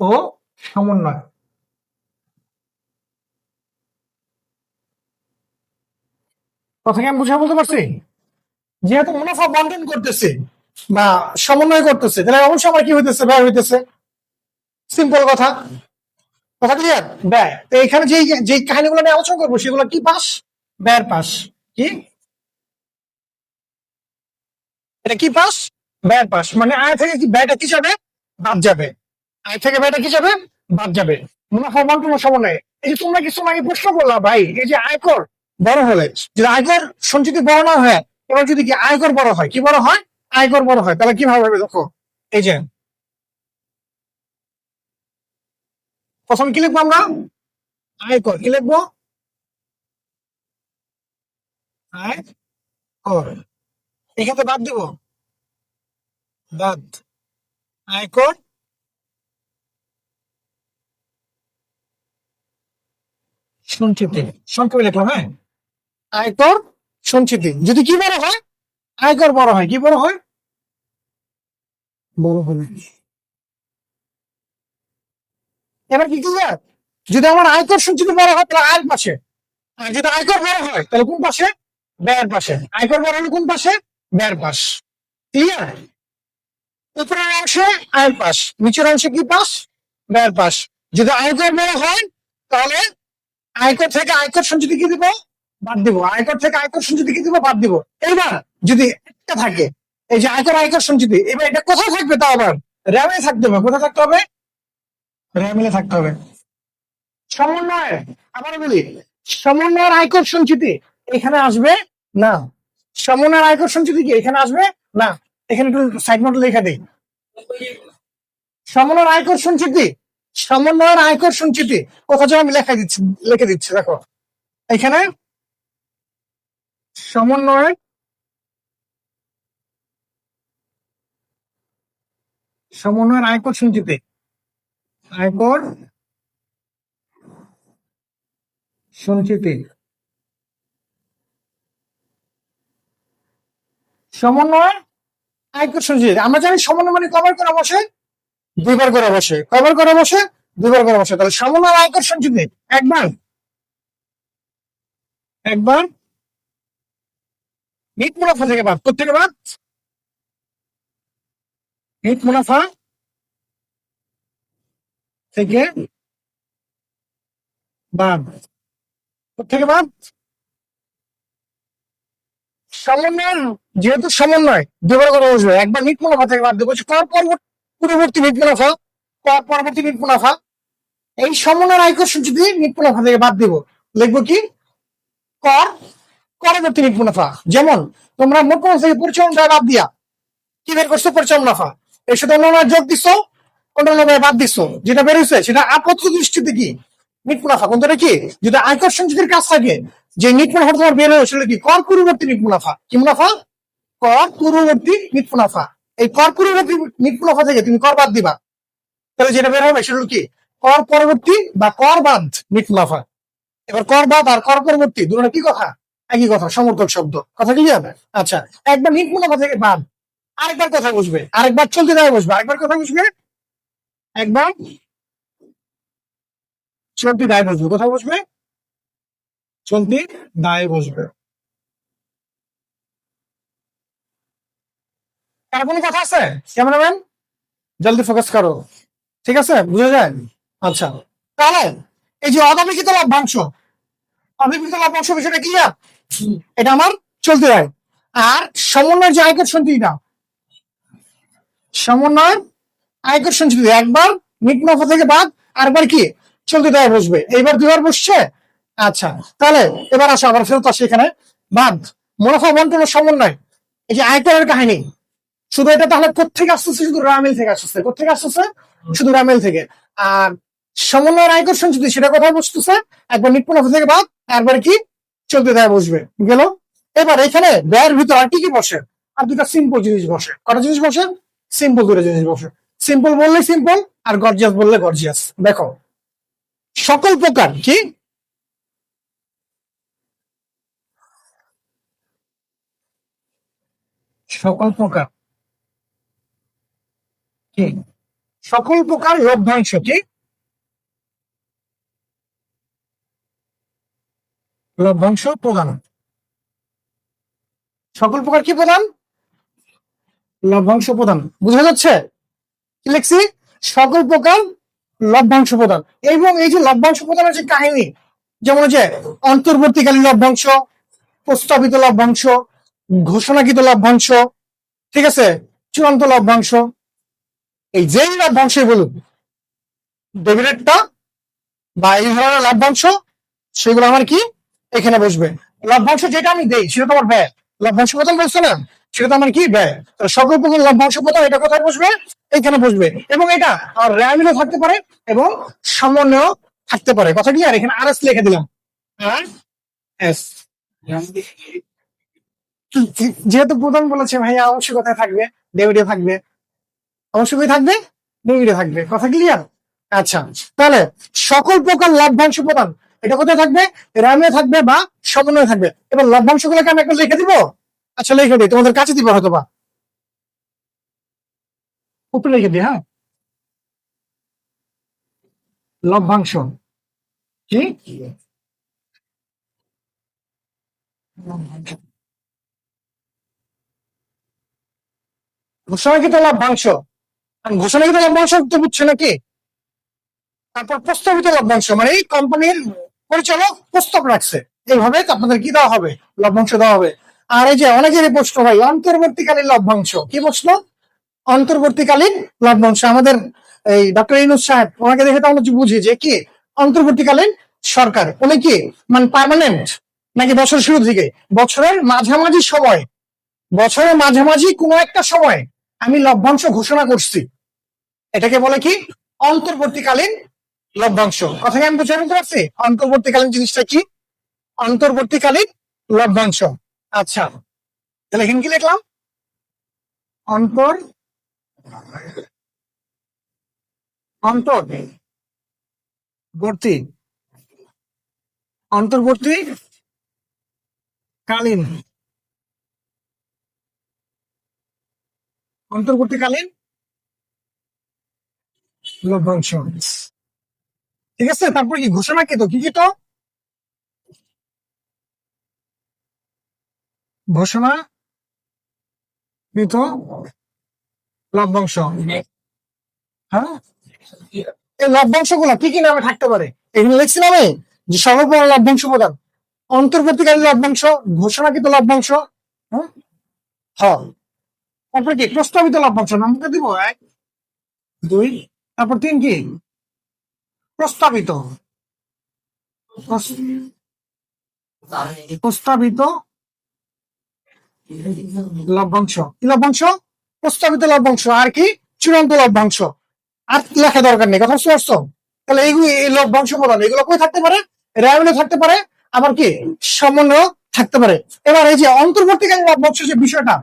ও সমন্বয়। কথাকে আমি বুঝা বলতে পারছি? যেহেতু মুনাফা বন্টন করতেছে বা সমন্বয় করতেছে, তাহলে অবশ্যই আমার কি হইতেছে? ব্যয় হইতেছে। সিম্পল কথা। কথা ক্লিয়ার ব্যয়। তো এখানে যে যে কাহিনীগুলো নিয়ে আলোচনা করব, সেগুলো কি পাস ব্যয়ের পাস কি? এটা কি পাস ব্যয়ের পাস মানে আয় থেকে কি ব্যয়টা কি যাবে? বাদ যাবে। আয় থেকে ভাইটা কি যাবে? বাদ যাবে। মুনাফা বন্টন ও সমন্বয় এই যে তোমরা কিছু আগে প্রশ্ন করলা ভাই, এই যে আয়কর বড় হলে, যদি আয়কর সঞ্চিতি বড় না হয়, এবার যদি কি আয়কর বড় হয়, কি বড় হয়? আয়কর বড় হয়। তাহলে কীভাবে হবে দেখো? এই যে, প্রথম কি লিখব আমরা? আয়কর, কি লিখব? আয়কর। এখানে বাদ দিব। বাদ। আয়কর সংক্ষেপে লিখলাম হ্যাঁ? আয়কর যদি কি বড় হয়? আয়কর বড় হয়। কি বড় হয়? বড় এবার কি যদি আমার আয়কর সঞ্চিতি বড় হয়, তাহলে আয়ের পাশে। যদি আয়কর বড় হয়, তাহলে কোন পাশে? ব্যয়ের পাশে। আয়কর বড় হলে কোন পাশে? ব্যয়ের পাশ। ক্লিয়ার উপরের অংশে আয়ের পাশ। নিচের অংশে কি পাশ? ব্যয়ের পাশ। যদি আয়কর বড় হয়, তাহলে আয়কর থেকে আয়কর সঞ্চিতি কি দিব? বাদ দিব। আয়কর থেকে আয়কর সঞ্চিতি কি দিব? বাদ দিব। এবার যদি একটা থাকে, এই যে আয়কর আয়কর সঞ্চিতি, এবার এটা কোথায় থাকবে তা আবার? র্যামে থাকতে হবে। কোথায় থাকতে হবে? র্যামিলে থাকতে হবে। সমন্বয় আবার বলি, সমন্বয়ের আয়কর সঞ্চিতি এখানে আসবে না। সমন্বয়ের আয়কর সঞ্চিতি কি? এখানে আসবে না। এখানে একটু সাইড নোট লেখা দেই। সমন্বয়ের আয়কর সঞ্চিতি সমন্বয়ের আয়কর সঞ্চিতি। কোথাও আমি লেখা দিচ্ছি, লিখে দিচ্ছি, দেখো। এখানে সমন্বয়ের সমন্বয়ের আয়কর সঞ্চিতি। আয়কর সঞ্চিতি। সমন্বয় আয়কর সঞ্চিতি। আমরা জানি সমন্বয় মানে কবার করে বসে দুইবার করে বসে। কবার করে বসে? দুইবার করে বসে। তাহলে সমন্বয় আকর্ষণ সঞ্চিতি একবার। একবার। নিট মুনাফা থেকে বাদ। কোথেকে বাদ? নিট মুনাফা থেকে বাদ। কোথেকে বাদ? সমন্বয় যেহেতু সমন্বয় দুবার করে বসবে। একবার নিট মুনাফা থেকে বাদ। দেবো কর পরবর্তী পূর্ববর্তী নিট মুনাফা পরবর্তী নিট মুনাফা। এই সমন্বয়ের আয়কর সূচিতে নিট মুনাফা থেকে বাদ দিব। লিখব কি? কর পরবর্তী নিট মুনাফা। যেমন, তোমরা মোট মুনাফা থেকে পরিচালন ব্যয় বাদ দিয়া কি বের করছ? পরিচালন মুনাফা। এর সাথে অন্যান্য যোগ দিছো, অন্যান্য ব্যয় বাদ দিছো। যেটা বেরোছে সেটা আপাতত দৃষ্টিতে কি? নিট মুনাফা। কোনটা কি? যদি আয়কর সঞ্চিতির কাজ থাকে, যে নিট মুনাফা তোমার বের হয়, সেটা কি? কর পূর্ববর্তী নিট মুনাফা। কি মুনাফা? কর পূর্ববর্তী নিট মুনাফা। এই কর পূর্ববর্তী মুনাফা থেকে তুমি কর বাদ দিবা। তাহলে যেটা বের হবে সেটা কি? কর পরবর্তী বা কর বাদ নিট মুনাফা এবার কর বাদ আর কর পরবর্তী দুটো কি কথা? একই কথা, সমর্থক শব্দ। কথা কি যাবে আচ্ছা একবার নিট মুনাফা থেকে বাদ, আরেকবার কথা বসবে। আরেকবার চলতে দায় বসবে। আরেকবার কথা বুঝবে একবার চলতি দায় বসবে। কোথায় বসবে। চলতি দায় বসবে। কোনো কথা আছে? ক্যামেরাম্যান, জলদি ফোকাস করো। ঠিক আছে? বুঝা যায়? আচ্ছা। তাহলে, এই যে অদাবিকিত লভ্যাংশ অদাবিকিত লভ্যাংশ বিষয়টা কি? এটা আমার চলতে দেয় আর সমন্বয়ের যে আয়কর সঞ্চিতিটা সমন্বয় আয়কর সঞ্চিতি একবার মিট থেকে বাদ, আরেকবার কি? চলতে দেয় বসবে। এইবার দুবার বসছে? আচ্ছা। তাহলে, এবার আসো, আবার ফেরত আসে এখানে। বাদ। মুনাফা বন্টন সমন্বয়, এই যে আয়করের কাহিনী। শুধু এটা তাহলে কোথেকে আসতেছে শুধু রামেল থেকে আসতেছে কোথেকে আসতেছে শুধু রামেল থেকে। আর সমন্বয়ের আয়কর সঞ্চিতি সেটা কোথায় বসতেছে একবার মুনাফা থেকে বাদ একবার কি? চলতে দেয় বসবে। গেল? এবার এখানে ব্যয়ের ভিতর আর কি কি বসে? আর দুটা সিম্পল জিনিস বসে। কটা জিনিস বসে? সিম্পল দুটো জিনিস বসে। সিম্পল বললে সিম্পল আর গর্জিয়াস বললে গর্জিয়াস দেখো, সকল প্রকার কি? সকল প্রকার। সকল প্রকার লভ্যাংশ কি? লভ্যাংশ প্রদান। সকল প্রকার কি প্রদান? লভ্যাংশ প্রদান। বোঝা যাচ্ছে? কি লিখছি? সকল প্রকার লভ্যাংশ প্রদান। এবং এই যে লভ্যাংশ প্রদানের যে কাহিনী, যেমন যে অন্তর্বর্তীকালীন লভ্যাংশ প্রস্তাবিত লভ্যাংশ ঘোষণাকৃত লভ্যাংশ ঠিক আছে? চূড়ান্ত লভ্যাংশ এই যেই লভ্যাংশই বলুন ডেবিনেটটা বা এই ধরনের লভ্যাংশ সেগুলো আমার কি? এখানে বসবে। লভ্যাংশ যেটা আমি দেই, সেটা তো আমার ব্যয়। লভ্যাংশ প্রদান বলছে না, সেটা তো আমার কি ব্যয়? সকল প্রকার লভ্যাংশ প্রদান এটা কোথায় বসবে? এখানে বসবে। এবং এটা আর র্যামিনও থাকতে পারে এবং সমন্বয় থাকতে পারে। কথা কি? আর এখানে আর এস লিখে দিলাম। R S. যেহেতু প্রধান বলেছে, ভাইয়া অবশ্যই কোথায় থাকবে? ডেভিডে থাকবে। অবশ্যই থাকবে ডেভিডে থাকবে। কথা ক্লিয়ার আচ্ছা তাহলে সকল প্রকার লভ্যাংশ প্রদান, এটা কোথায় থাকবে? র্যামে থাকবে বা সমন্বয় থাকবে। এবার লভ্যাংশ গুলোকে আমি একটা লিখে দিব? আচ্ছা লিখে দিই, তোমাদের কাছে দিব হয়তো বা উপরে লিখে দিই হ্যাঁ। লভ্যাংশ, কি? ঘোষণাকৃত লভ্যাংশ। আর ঘোষণাকৃত লভ্যাংশ বুঝছে নাকি? তারপর প্রস্তাবিত লভ্যাংশ মানে এই কোম্পানির পরিচালক প্রস্তাব রাখছে। এইভাবে আপনাদের কি দেওয়া হবে? লভ্যাংশ দেওয়া হবে। আর এই যে অনেকেরই প্রশ্ন ভাই, অন্তর্বর্তীকালীন লভ্যাংশ কি প্রশ্ন? অন্তর্বর্তীকালীন লভ্যাংশ আমাদের এই ডক্টর ইনুস সাহেব, ওনাকে দেখে তো আমরা বুঝি যে কি? অন্তর্বর্তীকালীন সরকার, উনি কি? মানে পার্মানেন্ট নাকি বছর শুরু থেকে বছরের মাঝামাঝি সময়। বছরের মাঝামাঝি কোনো একটা সময় আমি লভ্যাংশ ঘোষণা করছি। এটাকে বলে কি? অন্তর্বর্তীকালীন লভ্যাংশ। কথা আমি বুঝে নিতে পারছি? অন্তর্বর্তীকালীন জিনিসটা কি? অন্তর্বর্তীকালীন লভ্যাংশ। আচ্ছা তাহলে এখানে কি লিখলাম? অন্তর অন্তর্বর্তী অন্তর্বর্তী কালীন অন্তর্বর্তীকালীন লভ্যাংশ ঠিক আছে? তারপর কি ঘোষণা কি তো? কি কি তো? ঘোষণা? কৃত লভ্যাংশ হ্যাঁ? এই লভ্যাংশগুলা কি কি নামে থাকতে পারে? এগুলো লিখছিলাম আমি যে সর্বপ্রথম লভ্যাংশ প্রদান অন্তর্বর্তীকালীন লভ্যাংশ ঘোষণাকৃত লভ্যাংশ হ্যাঁ? তারপরে কি? প্রস্তাবিত লভ্যাংশ নামটা দিব এক, দুই তারপর তিন কি? প্রস্তাবিত। প্রস্তাবিত লভ্যাংশ। লভ্যাংশ? প্রস্তাবিত লভ্যাংশ। আর কি? চূড়ান্ত লভ্যাংশ। আর লেখা দরকার নেই। কথা বুঝতে তাহলে এইগুলি এই লভ্যাংশ প্রদান এগুলো কই থাকতে পারে? র্যাবেলে থাকতে পারে। আবার কি? সমন্বয় থাকতে পারে। এবার এই যে অন্তর্বর্তীকালীন লভ্যাংশ যে বিষয়টা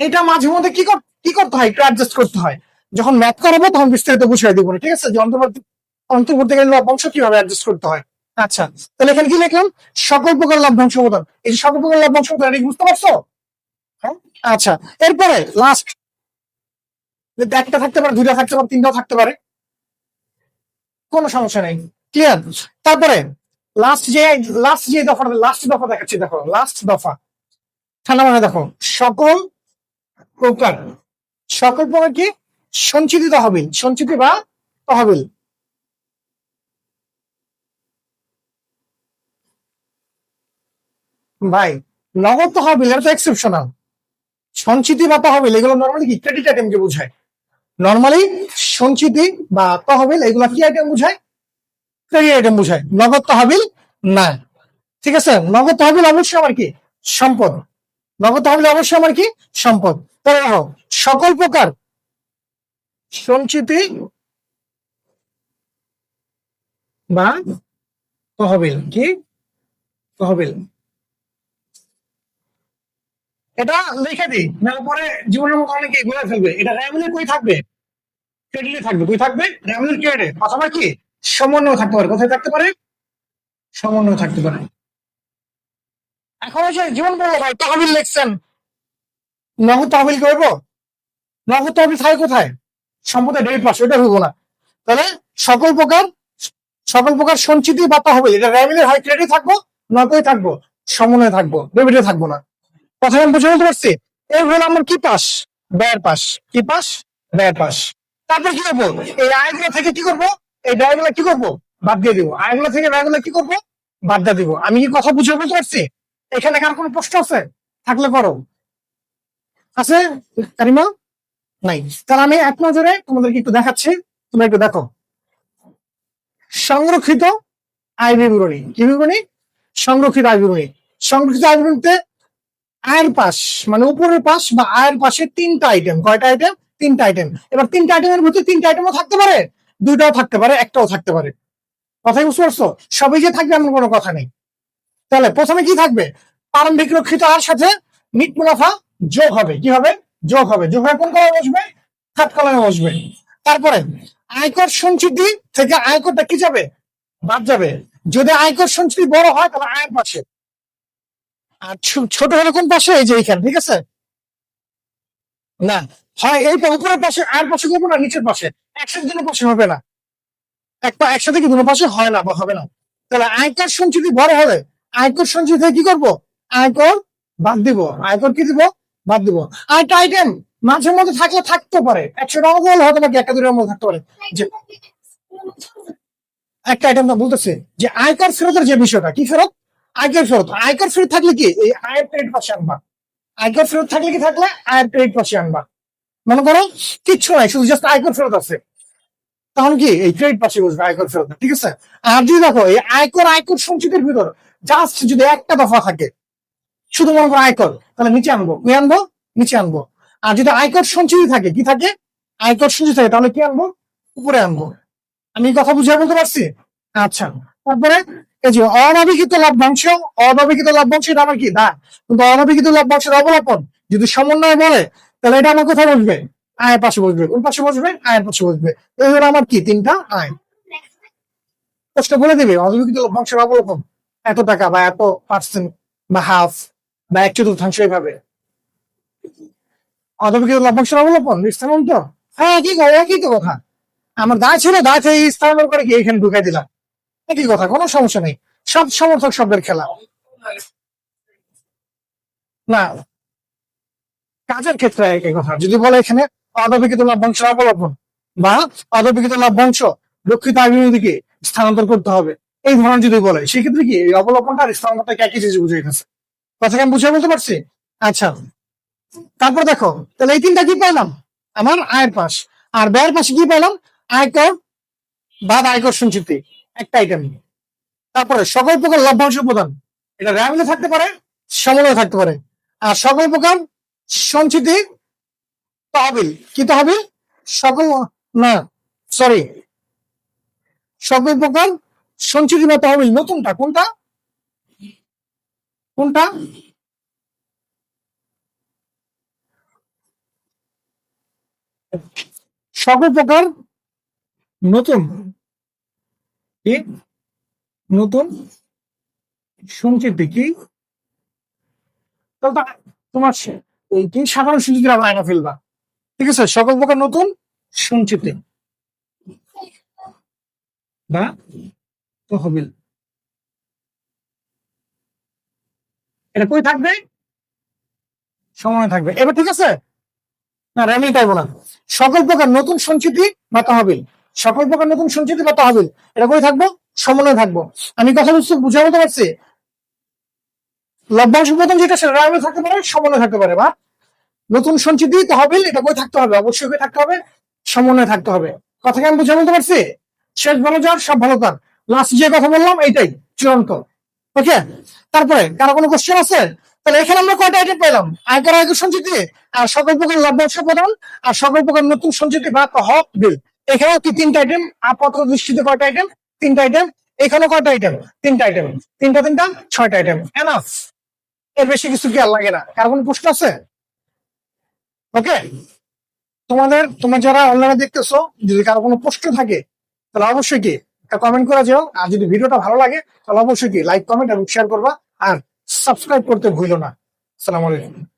এটা মাঝে মধ্যে কি কি করতে হয়? একটু অ্যাডজাস্ট করতে হয়। যখন ম্যাথ করাবো, তখন বিস্তারিত বুঝিয়ে দিব ঠিক আছে? যে অন্তর্বর্তী অন্তর্বর্তীকালীন লভ্যাংশ কীভাবে অ্যাডজাস্ট করতে হয়। আচ্ছা তাহলে এখানে কি লিখলাম? সকল প্রকার লভ্যাংশ প্রদান এই সকল প্রকার লভ্যাংশ এটা বুঝতে পারছ? হ্যাঁ? আচ্ছা এরপরে লাস্ট একটা থাকতে পারে, দুইটা থাকতে পারে, তিনটাও থাকতে পারে। কোনো সমস্যা নেই ক্লিয়ার তারপরে লাস্ট যে লাস্ট যে দফা লাস্ট দফা দেখাচ্ছি, দেখো লাস্ট দফা। ঠান্ডা মানে দেখো, সকল প্রকার সকল প্রকার কি? সঞ্চিত তহবিল সঞ্চিতি বা তহবিল। ভাই, নগদ তহবিল, এটা তো এক্সেপশনাল সঞ্চিতি বা তহবিল, এগুলো নর্মালি কি? ক্রেডিট আইটেমকে বোঝায়। নর্মালি সঞ্চিতি বা তহবিল, এগুলো কি আইটেম বোঝায়? ক্রেডিট আইটেম বোঝায়। নগদ তহবিল না। ঠিক আছে? নগদ তহবিল অবশ্যই আমার কি? সম্পদ। নগদ তহবিল অবশ্যই আমার কি? সম্পদ। তাহলে সকল প্রকার সঞ্চিতি বা তহবিল, কি? তহবিল। এটা লিখে দিই, না পরে জীবনের মতো অনেকে ঘুরে ফেলবে। এটা র্যামিলে কই থাকবে? ক্রেডিটে থাকবে। কই থাকবে? র্যামিলের ক্রেডিটে অথবা কি? সমন্বয় থাকতে পারে। কোথায় থাকতে পারে? সমন্বয় থাকতে পারে। এখন হচ্ছে জীবন বলল ভাই, তহবিল লিখছেন। নগদ তহবিল করব নগদ তহবিল থাকে কোথায়? সম্পদের ডেবিট পাশে ওটা হইব না। তাহলে সকল প্রকার সকল প্রকার সঞ্চিতি পাতা হবে। এটা রেভিনিউ হয় ক্রেডিট থাকব নয়তই থাকব, সমন্বয়ে থাকব, ডেবিটে থাকব না। কথা আমি বুঝে বলতে পারছি? এই হলো আমার কি পাস? ব্যয়ের পাস। কি পাস? ব্যয়ের পাস। তারপর কি করব? এই আয়গুলো থেকে কি করব? এই ব্যয়গুলো কি করব? বাদ দিয়ে দিব। আয়গুলো থেকে ব্যয়গুলো কি করব? বাদ দিয়ে দিব। আমি কি কথা বুঝে বলতে পারছি? এখানে কার কোনো প্রশ্ন আছে? থাকলে করো। আছে? কারিমা? নাই তাহলে আমি এক নজরে তোমাদেরকে একটু দেখাচ্ছি। তোমরা একটু দেখো। সংরক্ষিত আয় বিবরণী কি বিবরণী সংরক্ষিত আয় বিবরণী সংরক্ষিত আয় বিবরণীতে আয়ের পাশ মানে উপরের পাশ বা আয়ের পাশে তিনটা আইটেম কয়টা আইটেম তিনটা আইটেম এবার তিনটা আইটেমের ভিতরে তিনটা আইটেমও থাকতে পারে? দুইটাও থাকতে পারে, একটাও থাকতে পারে। কথাই বুঝতে পারছ? সবই যে থাকবে এমন কোনো কথা নেই। তাহলে প্রথমে কি থাকবে? প্রারম্ভিক রক্ষিত আয়ের সাথে নিট মুনাফা যোগ হবে। কি হবে? যোগ হবে। যোগ হয়ে কোন কলামে বসবে? থার্ড কলামে বসবে। তারপরে আয়কর সঞ্চিতি থেকে আয়করটা কি যাবে? বাদ যাবে। যদি আয়কর সঞ্চিতি বড় হয়, তাহলে আয়ের পাশে। আর ছোট হলে কোন পাশে? এই যে এইখানে, ঠিক আছে? না, হয় এই পা- উপরের পাশে আয়ের পাশে করব না, নিচের পাশে। একসাথে দুটো পাশে হবে না। এক পা, একসাথে কি দুটো পাশে? হয় না, বা হবে না। তাহলে আয়কর সঞ্চিতি বড় হলে আয়কর সঞ্চিতি কি করব? আয়কর বাদ দিব। আয়কর কি দিব? বাদ দিব। আরেকটা আইটেম মাঝে মধ্যে থাকলে থাকতে পারে। একশো টাকা বলে হয়তো বাকি একটা দুটোর মধ্যে থাকতে পারে। যে একটা আইটেম বলতেছে যে আয়কর ফেরতের যে বিষয়টা, কি ফেরত আয়কর ফেরত আয়কর ফেরত থাকলে কি? এই আয়ের ক্রেডিট পাশে আনবা। আয়কর ফেরত থাকলে কি থাকলে? আয়ের ক্রেডিট পাশে আনবা। মনে করো, কিচ্ছু নাই, শুধু জাস্ট আয়কর ফেরত আছে। তখন কি? এই ক্রেডিট পাশে বসবে আয়কর ফেরত ঠিক আছে? আর যদি দেখো, এই আয়কর আয়কর সঞ্চিতের ভিতর জাস্ট যদি একটা দফা থাকে শুধু মনে করো আয়কর। তাহলে নিচে আনব। কি আনব? নিচে আনব। আর যদি আয়কর সঞ্চিতি থাকে, কি থাকে? আয়কর সঞ্চিতি থাকে, তাহলে কি আনব? উপরে আনব। আমি কথা বুঝে বলতে পারছি? আচ্ছা। তারপরে এই যে অনাবিকিত লাভ্যাংশ অনাবিকিত লাভ্যাংশ এটা আমার কি? দা কিন্তু অনাবিকিত লাভ্যাংশের অবলম্বন যদি সমন্বয় বলে, তাহলে এটা আমার কোথায় বসবে? আয়ের পাশে বসবে। কোন পাশে বসবে? আয়ের পাশে বসবে। এই হলো আমার কি? তিনটা আয়। প্রশ্ন বলে দিবে অনাবিকিত লাভ্যাংশের অবলম্বন এত টাকা বা এত পার্সেন্ট বা হাফ বা এক চতুর্থাংশ এইভাবে অনাবিকিত লাভ্যাংশের অবলম্বন? স্থানান্তর হ্যাঁ একই একই তো কথা। আমার দায় ছিল দায় থেকে স্থানান্তর করে কি এখানে ঢুকাই দিলাম। একই কথা, কোনো সমস্যা নেই। সব সমর্থক শব্দের খেলা। না। কাজের ক্ষেত্রে একই কথা। যদি বলে এখানে অনভিকৃত লাভ্যাংশ অবলম্বন বা অনভিকৃত লাভ্যাংশ রক্ষিত আইনদিকে স্থানান্তর করতে হবে, এই ধরনের যদি বলে, সেক্ষেত্রে কি অবলম্বনটা আর স্থানান্তরটা একই জিনিস বুঝাইতেছে? কথা আমি বুঝে বলতে পারছি? আচ্ছা। তারপর দেখো, তাহলে এই তিনটা কি পাইলাম? আমার আয়ের পাশ। আর ব্যয়ের পাশে কি পাইলাম? আয়কর বাদ আয়কর সঞ্চিতি, একটা আইটেম তারপরে সকল প্রকার লভ্যাংশ প্রদান, এটা রেভিনিউ থাকতে পারে, সমন্বয় থাকতে পারে। আর সকল প্রকার সঞ্চিতি তহবিল, কি তহবিল? সকল, না সরি সকল প্রকার সঞ্চিতি বা তহবিল নতুনটা, কোনটা? কোনটা? সকল প্রকার নতুন। কি? নতুন? সঞ্চিতি কি? তোমার এই সাধারণ সঞ্চিতির আবার আয়না ফেলবা। ঠিক আছে? সকল প্রকার নতুন সঞ্চিতি বা? তহবিল। এটা কই থাকবে? সময় থাকবে। এবার ঠিক আছে? না রেমি তাইবো না সকল প্রকার নতুন সঞ্চিতি বা তহবিল। সকল প্রকার নতুন সঞ্চিতি বা তহবিল। এটা কই থাকব? থাকব। আমি কথা বুঝতে বুঝা বলতে পারছি? লভ্যাংশ প্রথম যেটা, সেটা রেমি থাকতে পারে, সমন্বয় থাকতে পারে। বা নতুন সঞ্চিতি তহবিল, এটা কই থাকতে হবে? অবশ্যই কই থাকতে হবে, সমন্বয় থাকতে হবে। কথা কি আমি বুঝা বলতে পারছি? শেষ ভালো যার, সব ভালো তার। লাস্ট যে কথা বললাম, এইটাই, চূড়ান্ত। ওকে তারপরে, কারও কোনো কোশ্চেন আছে? তাহলে এখানে আমরা কয়টা আইটেম পেলাম? আয়কর আয়কর সঞ্চিতি, আর সকল প্রকার লভ্যাংশ প্রদান, আর সকল প্রকার নতুন সঞ্চিতি বা হক বিল এখানেও কি তিনটা আইটেম আপাতত দৃষ্টিতে কয়টা আইটেম তিনটা আইটেম এখানে কয়টা আইটেম তিনটা আইটেম তিনটা তিনটা, ছয়টা আইটেম এনাফ এর বেশি কিছু কি আর লাগে না? কারও কোনো প্রশ্ন আছে? ওকে তোমাদের, তোমরা যারা অনলাইনে দেখতেছো, যদি কারও কোনো প্রশ্ন থাকে, তাহলে অবশ্যই কি কমেন্ট করে যাও, আর যদি ভিডিওটা ভালো লাগে, তাহলে অবশ্যই কি লাইক কমেন্ট এবং শেয়ার করবা, আর সাবস্ক্রাইব করতে ভুলো না। আসসালামু আলাইকুম।